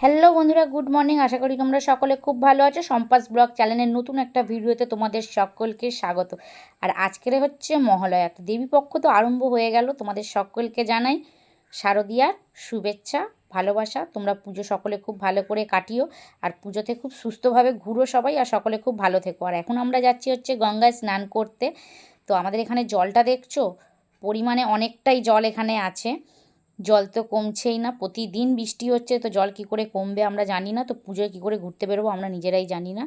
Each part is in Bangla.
হ্যালো বন্ধুরা গুড মর্নিং আশা করি তোমরা সকলে খুব ভালো আছো। সম্পাস ব্লগ চ্যানেলের নতুন একটা ভিডিওতে তোমাদের সকলকে স্বাগত। আর আজকের হচ্ছে মহালয়া, তো দেবীপক্ষ তো আরম্ভ হয়ে গেল। তোমাদের সকলকে জানাই শারদীয়ার শুভেচ্ছা, ভালোবাসা। তোমরা পুজো সকলে খুব ভালো করে কাটিও। আর পুজোতে খুব সুস্থভাবে ঘুরো সবাই, আর সকলে খুব ভালো থেকো। আর এখন আমরা যাচ্ছি হচ্ছে গঙ্গায় স্নান করতে। তো আমাদের এখানে জলটা দেখছ? পরিমাণে অনেকটাই জল এখানে আছে। জল তো কমছেই না, প্রতিদিন বৃষ্টি হচ্ছে, তো জল কী করে কমবে আমরা জানি না, তো পুজোয় কী করে ঘুরতে বেরোবো আমরা নিজেরাই জানি না।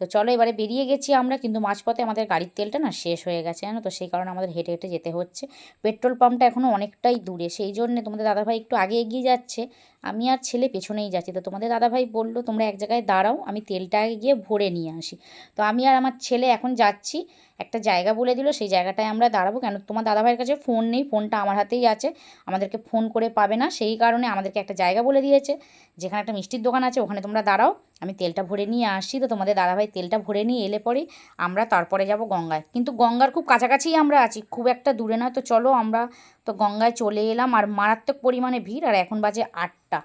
তো চলো এবারে বেরিয়ে গেছি আমরা, কিন্তু মাঝপথে আমাদের গাড়ির তেলটা না শেষ হয়ে গেছে, জানো তো, সেই কারণে আমাদের হেঁটে হেঁটে যেতে হচ্ছে। পেট্রোল পাম্পটা এখনও অনেকটাই দূরে, সেই জন্যে তোমাদের দাদাভাই একটু আগে এগিয়ে যাচ্ছে। আমি আর ছেলে পেছনেই যাচ্ছি, তো তোমাদের দাদাভাই বলল, তোমরা এক জায়গায় দাঁড়াও, আমি তেলটা আগে গিয়ে ভরে নিয়ে আসি। তো আমি আর আমার ছেলে এখন যাচ্ছি, একটা জায়গা বলে দিল, সেই জায়গাটায় আমরা দাঁড়াবো, কেন তোমার দাদাভাইয়ের কাছে ফোন নেই, ফোনটা আমার হাতেই আছে, আমাদেরকে ফোন করে পাবে না, সেই কারণে আমাদেরকে একটা জায়গা বলে দিয়েছে। যেখানে একটা মিষ্টির দোকান আছে, ওখানে তোমরা দাঁড়াও। আমি তেলটা ভরে নিয়ে আসছি, তো তোমাদের দাদাভাই তেলটা ভরে নিয়ে এলে পরেই আমরা তারপরে যাব গঙ্গায়। কিন্তু গঙ্গার খুব কাছাকাছিই আমরা আছি, খুব একটা দূরে নয়। তো চলো আমরা তো গঙ্গায় চলে এলাম, আর মারাত্মক পরিমাণে ভিড়, আর এখন বাজে আটটা।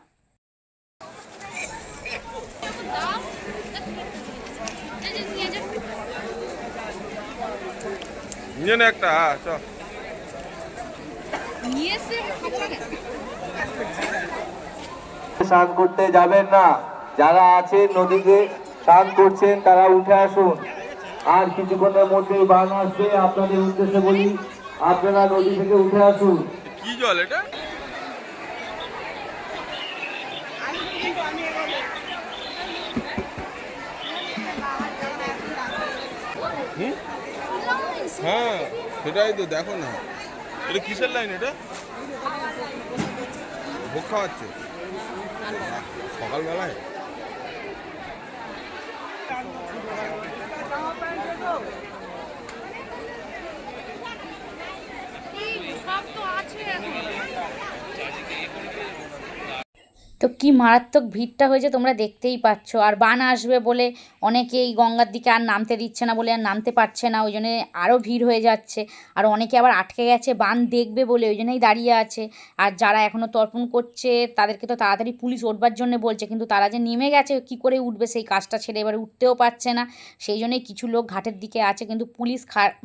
একটা স্নান করতে যাবেন না। যারা আছেন নদীতে স্নান করছেন তারা উঠে আসুন। আর কিছুক্ষণের মধ্যেই বান আসবে আপনাদের উদ্দেশ্যে বলি আপনারা নদী থেকে উঠে আসুন। কি জল এটা? হ্যাঁ সেটাই তো দেখো না। এটা কিসের লাইন এটা? ভোগ খাওয়াচ্ছে? সকালবেলায়? তো কি মারাত্মক ভিড়টা হয়েছে তোমরা দেখতেই পাচ্ছ। আর বান আসবে বলে অনেকেই গঙ্গার দিকে আর নামতে দিচ্ছে না বলে আর নামতে পারছে না, ওই জন্য আরও ভিড় হয়ে যাচ্ছে। আর অনেকে আবার আটকে গেছে, বান দেখবে বলে ওই জন্যই দাঁড়িয়ে আছে। আর যারা এখনও তর্পণ করছে, তাদেরকে তো তাড়াতাড়ি পুলিশ উঠবার জন্য বলছে, কিন্তু তারা যে নেমে গেছে, কি করে উঠবে? সেই কাজটা ছেড়ে এবার উঠতেও পারছে না। সেই জন্যই কিছু লোক ঘাটের দিকে আছে, কিন্তু পুলিশ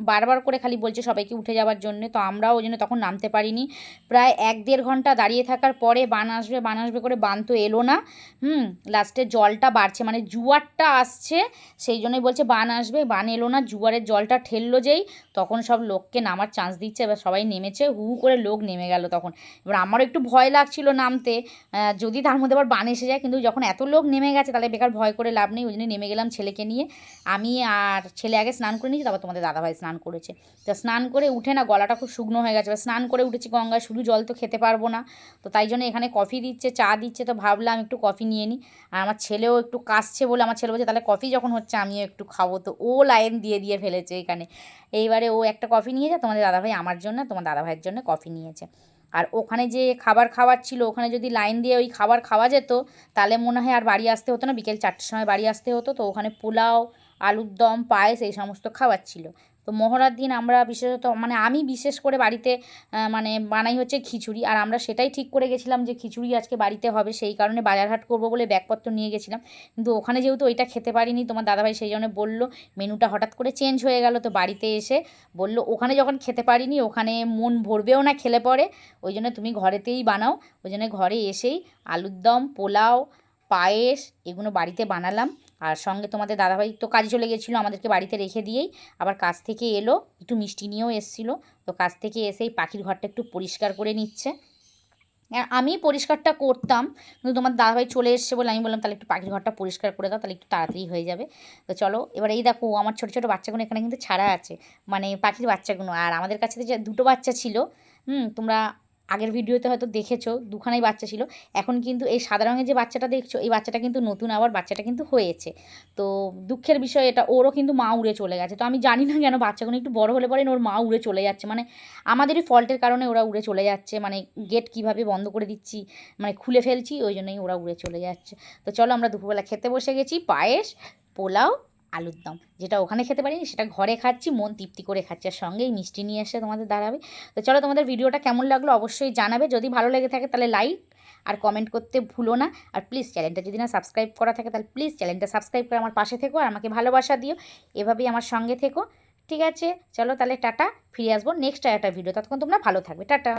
বারবার করে খালি বলছে সবাইকে উঠে যাওয়ার জন্য। তো আমরাও ওই জন্য তখন নামতে পারিনি। প্রায় এক দেড় ঘণ্টা দাঁড়িয়ে থাকার পরে বান আসবে বান আসবে করে বান তো এলো না। হুম লাস্টে জলটা বাড়ছে মানে জুয়ারটা আসছে, সেই জন্যই বলছে বান আসবে, বান এলো না, জুয়ারের জলটা ঠেললো যেই, তখন সব লোককে নামার চান্স দিচ্ছে, এবার সবাই নেমেছে, হু করে লোক নেমে গেল তখন। এবার আমারও একটু ভয় লাগছিল নামতে যদি তার মধ্যে আবার বান এসে যায়, কিন্তু যখন এত লোক নেমে গেছে, তাহলে বেকার ভয় করে লাভ নেই, ওই জন্য নেমে গেলাম ছেলেকে নিয়ে। আমি আর ছেলে আগে স্নান করে নিয়েছি, তারপর তোমাদের দাদাভাই স্নান করেছে। তো স্নান করে উঠে না, গলাটা খুব শুকনো হয়ে গেছে স্নান করে উঠেছি গঙ্গায়, শুধু জল তো খেতে পারব না। তো তাই জন্য এখানে কফি দিচ্ছে, চা দিচ্ছে তো ভাবলাম একটু কফি নিয়ে নিই। আর আমার ছেলেও একটু কাশছে বলে আমার ছেলে বলছে, তাহলে কফি যখন হচ্ছে আমিও একটু খাব। তো ও লাইন দিয়ে দিয়ে ফেলেছে এখানে। এইবারে ও একটা কফি নিয়ে যায়, তোমাদের দাদাভাই আমার জন্য, তোমার দাদাভাইয়ের জন্য কফি নিয়েছে। আর ওখানে যে খাবার খাওয়ার ছিল, ওখানে যদি লাইন দিয়ে ওই খাবার খাওয়া যেত, তাহলে মনে হয় আর বাড়ি আসতে হতো না। বিকেল চারটের সময় বাড়ি আসতে হতো, তো ওখানে পোলাও, আলুর দম, পায়েস, এই সমস্ত খাবার ছিল। তো মহড়ার দিন আমরা বিশেষত মানে আমি বিশেষ করে বাড়িতে মানে বানাই হচ্ছে খিচুড়ি। আর আমরা সেটাই ঠিক করে গেছিলাম যে খিচুড়ি আজকে বাড়িতে হবে, সেই কারণে বাজারহাট করব বলে ব্যাগপত্র নিয়ে গেছিলাম। কিন্তু ওখানে যেহেতু ওইটা খেতে পারিনি, তোমার দাদাভাই সেই জন্য বলল, মেনুটা হঠাৎ করে চেঞ্জ হয়ে গেল তো বাড়িতে এসে বলল, ওখানে যখন খেতে পারিনি, ওখানে মন ভরবেও না খেলে পরে, ওই জন্য তুমি ঘরেতেই বানাও। ওই জন্য ঘরে এসেই আলুর দম, পোলাও, পায়েস এগুলো বাড়িতে বানালাম। আর সঙ্গে তোমাদের দাদাভাই তো কাজে চলে গেছিল, আমাদেরকে বাড়িতে রেখে দিয়েই। আবার কাজ থেকে এলো, একটু মিষ্টি নিয়েও এসেছিল। তো কাজ থেকে এসেই পাখির ঘরটা একটু পরিষ্কার করে নিচ্ছে। আমি পরিষ্কারটা করতাম, কিন্তু তোমার দাদাভাই চলে এসছে বলে আমি বললাম, তাহলে একটু পাখির ঘরটা পরিষ্কার করে দাও, তাহলে একটু তাড়াতাড়ি হয়ে যাবে। তো চলো, এবার এই দেখো, আমার ছোটো ছোটো বাচ্চাগুলো এখানে কিন্তু ছাড়া আছে। মানে পাখির বাচ্চাগুলো, আর আমাদের কাছে যে দুটো বাচ্চা ছিল, হুম, তোমরা আগের ভিডিওতে হয়তো দেখেছ, দুখানাই বাচ্চা ছিল। এখন কিন্তু এই সাদা রঙের যে বাচ্চাটা দেখছ, এই বাচ্চাটা কিন্তু নতুন আবার বাচ্চাটা কিন্তু হয়েছে। তো দুঃখের বিষয় এটা, ওরও কিন্তু মা উড়ে চলে গেছে। তো আমি জানি না কেন বাচ্চাগুলো একটু বড় হলে পরে ওর মা উড়ে চলে যাচ্ছে। মানে আমাদেরই ফল্টের কারণে ওরা উড়ে চলে যাচ্ছে। মানে গেট কীভাবে বন্ধ করে দিচ্ছি মানে খুলে ফেলছি, ওই জন্যই ওরা উড়ে চলে যাচ্ছে। তো চলো আমরা দুপুরবেলা খেতে বসে গেছি। পায়েস, পোলাও আলুর দম, যেটা ওখানে খেতে পারিনি, সেটা ঘরে খাচ্ছি, মন তৃপ্তি করে খাচ্ছি। আর সঙ্গেই মিষ্টি নিয়ে এসে তোমাদের দাঁড়াবে। তো চলো তোমাদের ভিডিওটা কেমন লাগল অবশ্যই জানাবে। যদি ভালো লেগে থাকে তাহলে লাইক আর কমেন্ট করতে ভুলো না। আর প্লিজ চ্যানেলটা যদি না সাবস্ক্রাইব করা থাকে তাহলে প্লিজ চ্যানেলটা সাবস্ক্রাইব করে আমার পাশে থেকো আর আমাকে ভালোবাসা দিও। এভাবেই আমার সঙ্গে থেকো। ঠিক আছে? চলো তাহলে টাটা, ফিরে আসব নেক্সট একটা ভিডিও ততক্ষণ তোমরা ভালো থাকবে। টাটা।